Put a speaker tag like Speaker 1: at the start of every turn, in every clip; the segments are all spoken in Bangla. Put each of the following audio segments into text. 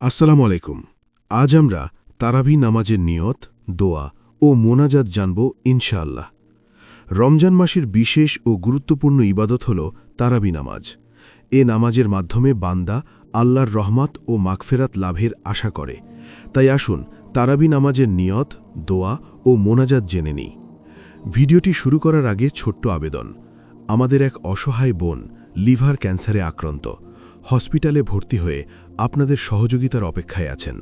Speaker 1: আসসালামু আলাইকুম। আজ আমরা তারাবি নামাজের নিয়ত, দোয়া ও মোনাজাত জানব ইনশাআল্লাহ। রমজান মাসের বিশেষ ও গুরুত্বপূর্ণ ইবাদত হল তারাবি নামাজ। এ নামাজের মাধ্যমে বান্দা আল্লাহর রহমত ও মাগফেরাত লাভের আশা করে। তাই আসুন তারাবি নামাজের নিয়ত, দোয়া ও মোনাজাত জেনে নিই। ভিডিওটি শুরু করার আগে ছোট্ট আবেদন। আমাদের এক অসহায় বোন লিভার ক্যান্সারে আক্রান্ত। হসপিটালে ভর্তি হয়ে আপনাদের সহযোগিতার অপেক্ষায় আছেন।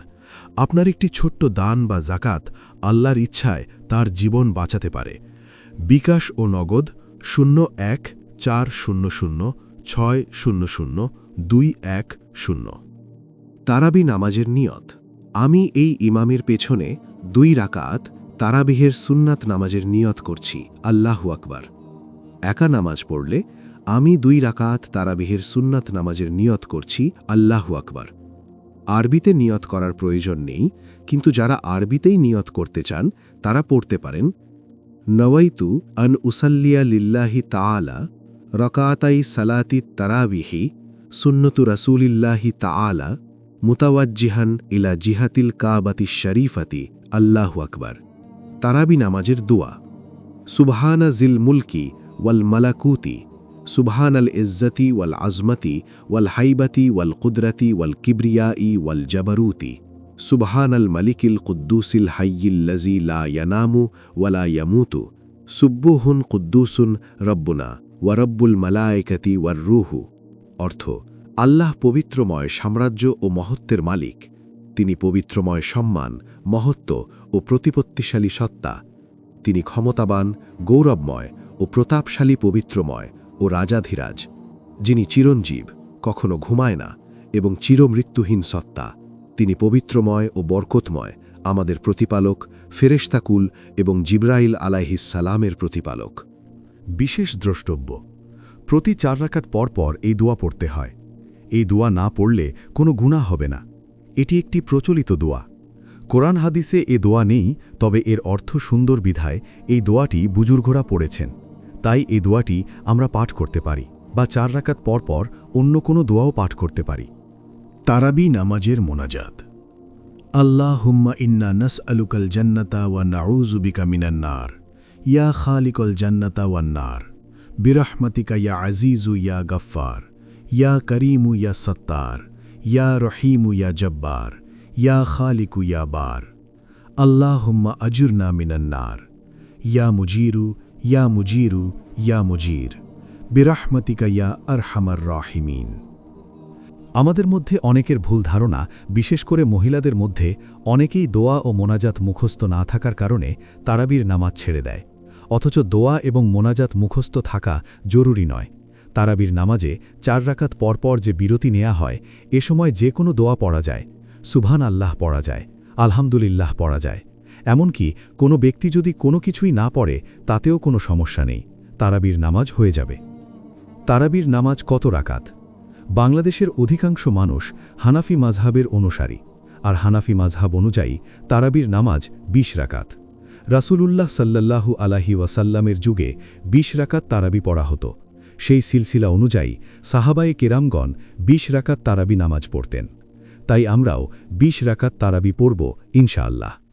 Speaker 1: আপনার একটি ছোট্ট দান বা জাকাত আল্লাহর ইচ্ছায় তার জীবন বাঁচাতে পারে। বিকাশ ও নগদ শূন্য এক চার শূন্য শূন্য ছয় শূন্য শূন্য দুই এক শূন্য।
Speaker 2: তারাবি নামাজের নিয়ত। আমি এই ইমামের পেছনে দুই রাকাত তারাবিহের সুন্নাত নামাজের নিয়ত করছি। আল্লাহু আকবার। একা নামাজ পড়লে আমি দুই রাকাত তারাবিহের সুন্নাত নামাজের নিয়ত করছি, আল্লাহু আকবার। আরবিতে নিয়ত করার প্রয়োজন নেই, কিন্তু যারা আরবিতেই নিয়ত করতে চান, তারা পড়তে পারেন, নওয়াইতু আন উসাল্লিয়া লিল্লাহি তাআলা রকাতাই সালাতি তারাবিহি সুন্নতু রাসূলিল্লাহি তাআলা মুতাওয়াজ্জিহান ইলা জিহাতিল কাবাতি শরীফাতি, আল্লাহু আকবার। তারাবি নামাজের দোয়া। সুবহানা জিল মুলকি ওয়াল মালাকুতি সুবহান আল ইজ্জতি ওয়াল আজমতি ওয়াল হাইবাতি ওয়াল কুদরতি ওয়াল কিবরিয়াই ওয়াল জবরুতি। সুবহান আল মালিকিল কুদ্দুসিল হাইয়িল্লাজি লা ইয়ানামু ওয়ালা ইয়ামুতু। সুব্বুহুন কুদ্দুসুন রব্বুনা ওয়ারব্বুল মালায়েকাতি ওয়ার রুহু। অর্থ, আল্লাহ পবিত্রময় সাম্রাজ্য ও মহত্বের মালিক। তিনি পবিত্রময় সম্মান, মহত্ব ও প্রতিপত্তিশালী সত্তা। তিনি ক্ষমতাবান, গৌরবময় ও প্রতাপশালী পবিত্রময় ও রাজাধিরাজ, যিনি চিরঞ্জীব, কখনো ঘুমায় না এবং চিরমৃত্যুহীন সত্তা, তিনি পবিত্রময় ও বরকতময় আমাদের প্রতিপালক, ফেরেশতাকুল এবং জিব্রাইল সালামের প্রতিপালক।
Speaker 3: বিশেষ দ্রষ্টব্য, প্রতি চার রাকাত পর পর এই দোয়া পড়তে হয়। এই দোয়া না পড়লে কোনো গুণা হবে না। এটি একটি প্রচলিত দোয়া। কোরআন হাদিসে এ দোয়া নেই, তবে এর অর্থ সুন্দর বিধায় এই দোয়াটি বুজুর্গরা পড়েছেন। তাই এই দোয়াটি আমরা পাঠ করতে পারি বা চার রাকাত পর পর অন্য কোনো দোয়াও পাঠ করতে পারি।
Speaker 1: তারাবি নামাজের মোনাজাত। আল্লাহ হুম্মা ইন্না নস আলুকাল জান্নাতা ওয়া নাউজুবিকা মিনান্নার ইয়া খালিকল জান্নাতা ওয়ান্নার বিরহমতিকা ইয়া আজিজু ইয়া গফ্ফার। ইয়া করিমু ইয়া সত্তার। ইয়া রহিমু ইয়া জব্বার। ইয়া খালিকু ইয়া বার। আল্লাহ হুম্মা আজুরনা মিনান্নার ইয়া মুজিরু ইয়া মুজিরু ইয়া মুজির বিরহমতিকা ইয়া আরহামার রাহিমিন
Speaker 3: আমাদের মধ্যে অনেকের ভুল ধারণা, বিশেষ করে মহিলাদের মধ্যে, অনেকেই দোয়া ও মোনাজাত মুখস্থ না থাকার কারণে তারাবির নামাজ ছেড়ে দেয়। অথচ দোয়া এবং মোনাজাত মুখস্থ থাকা জরুরি নয়। তারাবির নামাজে চার রাকাত পরপর যে বিরতি নেওয়া হয়, এ সময় যে কোনো দোয়া পড়া যায়। সুভান আল্লাহ পড়া যায়। আলহামদুলিল্লাহ পড়া যায়। এমনকি কোনো ব্যক্তি যদি কোনো কিছুই না পড়ে, তাতেও কোনো সমস্যা নেই। তারাবির নামাজ হয়ে যাবে। তারাবির নামাজ কত রাকাত? বাংলাদেশের অধিকাংশ মানুষ হানাফি মাঝহাবের অনুসারী, আর হানাফি মাঝহাব অনুযায়ী তারাবির নামাজ ২০ রাকাত। রাসূলুল্লাহ সাল্লাল্লাহু আলাহি ওয়াসাল্লামের যুগে ২০ রাকাত তারাবি পড়া হতো। সেই সিলসিলা অনুযায়ী সাহাবায়ে কেরামগণ ২০ রাকাত তারাবি নামাজ পড়তেন। তাই আমরাও ২০ রাকাত তারাবি পড়ব ইনশাআল্লাহ।